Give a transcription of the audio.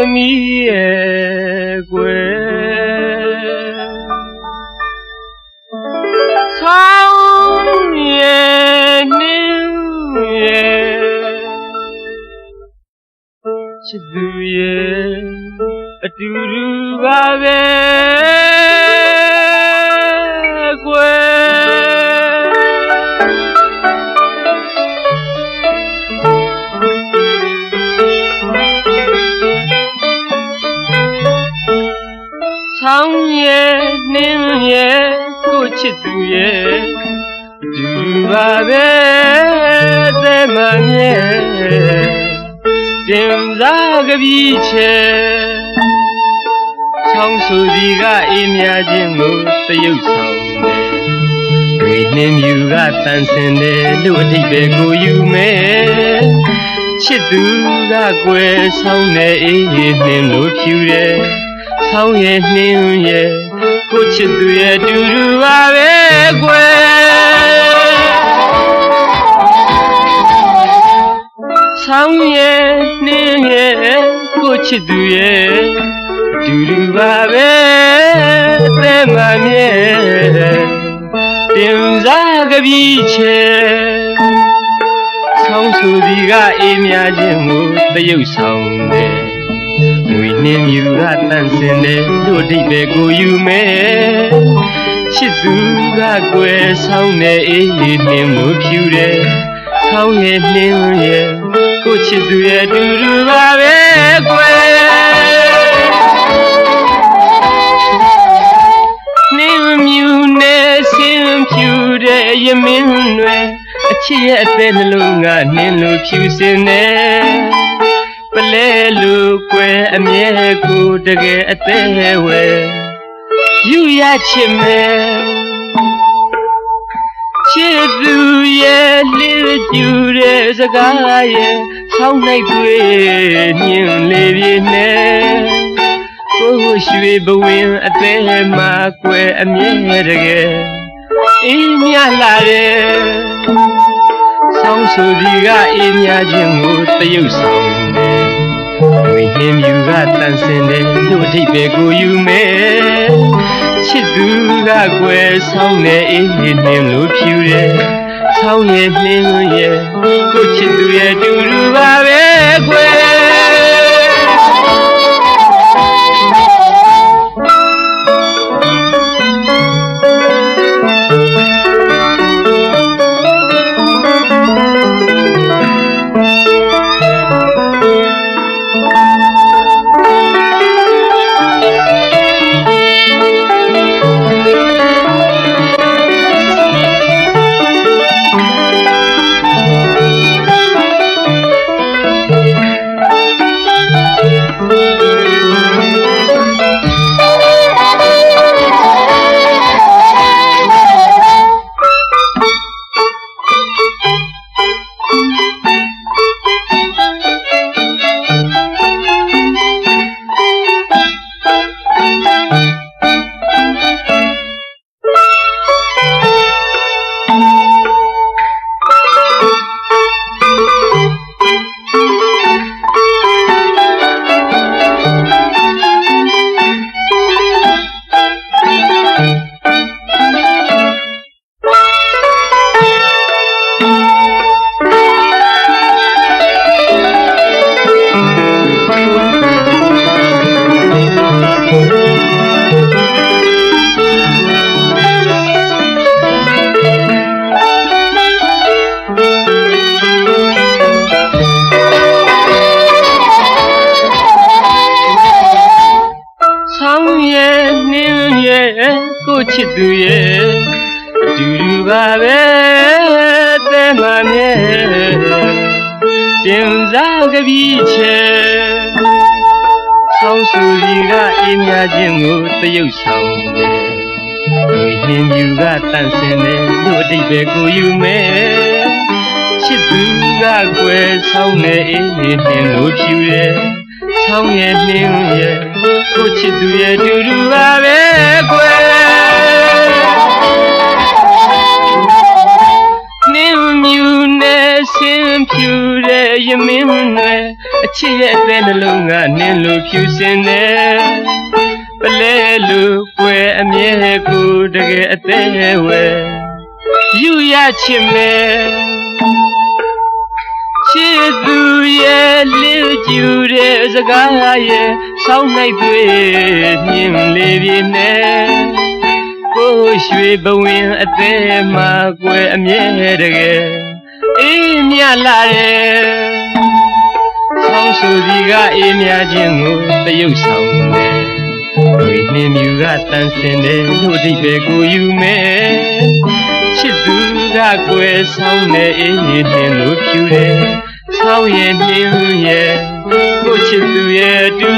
သမီးရဲ့ကွယ်ဆောင်းရဲ့နှင်းရဲ့ချစ်သူရဲ့အတူတူပါပဲ ပါပဲတဲ့မမြဲတင်စားကပြီးချေဆောင်းဆူဒီကအေးမြခြင်းကိုတရုပ်ဆောင်တယ်ဝိနှင်းမြူကတန်ဆင်တယ်လို့အထိပ်ပဲကိုယူမယ်ချစ်သူကကွယ်ဆောင်းနေအေးနှင်းလို့ဖြူတယ်ဆောင်းရဲ့နှင်းရဲ့ကိုချစ်သူရဲ့တူတူပါပဲကွယ် ဆောင်းရဲ့နှင်းရဲ့ကိုချစ်သူရဲ့တူတူပါပဲတဲမမြဲတင်စားကပြီးချေဆောင်းဆူဒီကအေးမြခြင်းကိုတရုပ်ဆောင်တယ်ငွေနှင်းမြူကတန့်စင်တယ်တို့အဓိပ္ပာယ်ကိုယူမယ်ချစ်သူကကွယ်ဆောင်းနေအေးအေးနှင်းလို့ဖြူတယ် ဆောင်းရဲ့နှင်းရဲ့ကိုချစ်သူရဲ့အတူတူပါပဲကွယ်နှင်းမြူနဲ့ဆင်းဖြူတဲ့ရမင်းတွေအချစ်ရဲ့အသေးနှလုံးကနှင်းလို့ဖြူစင်တယ်ပလဲလူကွယ်အမြဲကိုတကယ်အသေးဝဲယူရချင်မယ် ချစ်သူရဲ့လေးကျူတဲ့စကားရဲ့ဆောင်းလိုက်တွေ့ညင်လေးပြင်းနဲ့ကိုရွှေဘဝင်အသေးမှာကွယ်အမြဲတကယ်အေးမြလာတယ်ဆောင်းဆိုဒီကအေးမြခြင်းကိုတရုပ်ဆောင်တယ်။ဝိနှင်းမြူကတန်ဆင်တယ်တို့အထိပ်ပဲကိုယူမယ်။ ချစ်သူကကွယ်ဆောင်းနေအေးနှင်းလို့ဖြူတယ်။ဆောင်းရဲ့နှင်းရဲ့ကိုချစ်သူရဲ့တူတူပါပဲ ရဲ့နှင်းရဲ့ကိုချစ်သူရဲ့အတူတူပါပဲတဲ့မမြဲတင်စားကပြီးချေဆောင်းဆူစီကအေးမြခြင်းကိုတရုပ်ဆောင်တယ်ဝိနှင်းမြူကတန့်စင်တယ်တို့အတိတ်ပဲကိုယူမယ်ချစ်သူကကွယ်ဆောင်းနေအေးနှင်းလို့ဖြူတယ် ဆောင်းရဲ့နှင်းရဲ့ကိုချစ်သူရဲ့တူတူပါပဲကွယ်နှင်းမြူနဲ့ဆင်းဖြူတဲ့ရမင်းတွေအချစ်ရဲ့အသေးနှလုံးကနင်းလို့ဖြူစင်တယ်ပလဲလို့ကွယ်အမြဲကိုတကယ်အသေးဝဲယူရချင်မယ် ချစ်သူရဲ့လူကျူတဲ့စကားရဲ့ဆောင်းနိုင်တွေမြင်လေးပြင်းနဲ့ကိုရွှေဘဝင်အသေးမှာကွယ်အမြဲတကယ်အေးမြလာတယ်ဆောင်းဆူဒီကအေးမြခြင်းကိုတရုပ်ဆောင်တယ်ဝိနှင်းမြူကတန်စင်တယ်လို့အဓိပ္ပာယ်ကိုယူမယ် ချစ်သူကကွယ်ဆောင်တဲ့အေးနှင်းလို့ဖြူတယ်ဆောင်းရဲ့မြင်းရဲ့ကိုချစ်သူရဲ့တူတူ